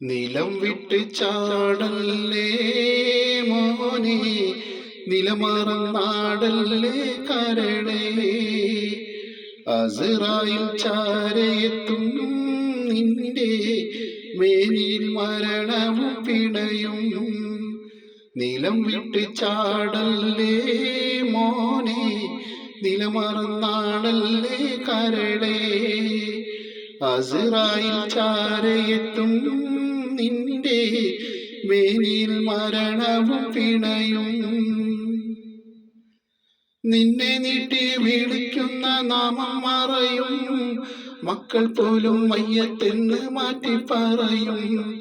നിലം വിട്ട് ചാടല്ലേ മോനെ? നിലമറന്നാടല്ലേ കരളേ അസറായി ചാരയെത്തും നിന്റെ മേനിയിൽ മരണവും പിണയും നിലം വിട്ട് ചാടല്ലേ മോനെ? നിലമറന്നാടല്ലേ കരളേ അസറായി ചാരയെത്തും നിന്റെ വേനിൽ മരണവും പിണയും. നിന്നെ നീട്ടി വിളിക്കുന്ന നാമം മറയും. മക്കൾ പോലും മയ്യത്തെന്ന് മാറ്റി പറയും.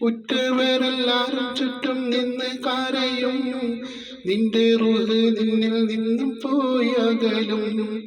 ഉറ്റവരെല്ലാരും ചുറ്റും നിന്ന് കരയും. നിന്റെ റുഹ് നിന്നിൽ നിന്നും പോയി അകലും.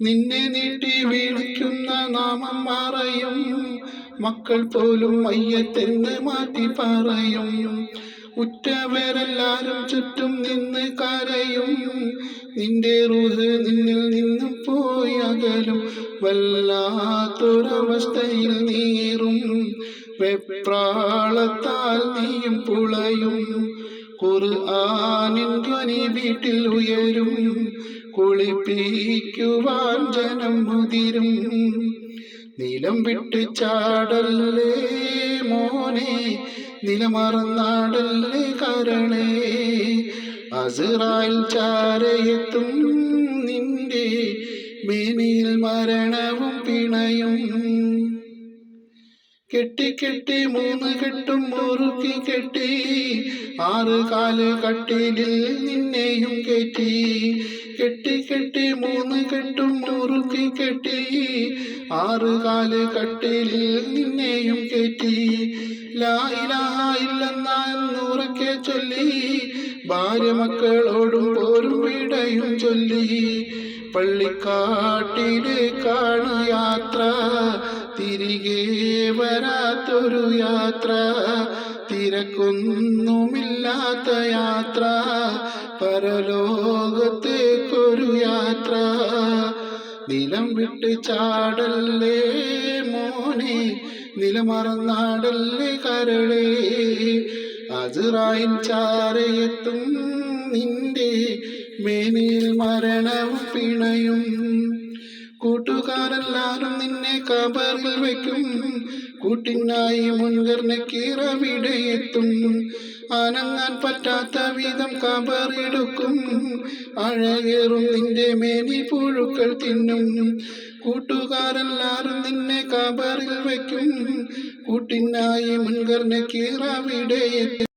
നിന്നെ നീട്ടി വിളിക്കുന്ന നാമം മറയും. മക്കൾ പോലും മയ്യത്തെന്ന് മാറ്റി പറയും. ഉറ്റവരെല്ലാരും ചുറ്റും നിന്ന് കരയും. നിന്റെ റുഹ് നിന്നിൽ നിന്നും പോയി അകലും. വല്ലാത്തൊരവസ്ഥയിൽ നീറും. വെപ്രാളത്താൽ നീയും പുളയും. ഖുർആനിൻ ധ്വനി വീട്ടിൽ ഉയരും. കുളിപ്പിക്കുവാൻ ജനം മുതിരും. നിലം വിട്ട് ചാടല്ലേ മോനെ? നിലമറന്നാടല്ലേ കരണേ? അസിറായിൽ ചാരയെത്തും നിന്റെ മേനിയിൽ മരണവും പിണയും. കെട്ടി കെട്ടി മൂന്ന് കെട്ടും മുറുക്കി കെട്ടി. ആറ് കാൽ കട്ടിലിൽ നിന്നെയും കെട്ടി കെട്ടി കെട്ടി മൂന്ന് കെട്ടും മുറുക്കി കെട്ടി. ആറ് കാൽ കട്ടിലിൽ നിന്നെയും കെട്ടി ലായിലെന്നുറക്കെ ചൊല്ലി. ഭാര്യ മക്കളോടും പോരും വിടയും ചൊല്ലി. പള്ളിക്കാട്ടിലേക്കാണ് യാത്ര തിരികെ വരാത്തൊരു യാത്ര. തിരക്കൊന്നുമില്ലാത്ത യാത്ര. പരലോകത്തേക്കൊരു യാത്ര. നിലം വിട്ട് ചാടല്ലേ മോനെ? നിലമറന്നാടല്ലേ കരളേ? അജുറായി ചാരയെത്തും നിന്റെ മേനിൽ മരണവും പിണയും. കൂട്ടുകാരെല്ലാരും നിന്നെ കബറിൽ വയ്ക്കും. കൂട്ടിനായി മുൻകർണക്കീറവിടെ എത്തും അനങ്ങാൻ പറ്റാത്ത വിധം കബറെടുക്കും. അഴകേറും നിന്റെ മേനി പുഴുക്കൾ തിന്നും. കൂട്ടുകാരെല്ലാരും നിന്നെ കബറിൽ വയ്ക്കും. കൂട്ടിനായി മുൻകർണക്കീറവിടെ എത്തും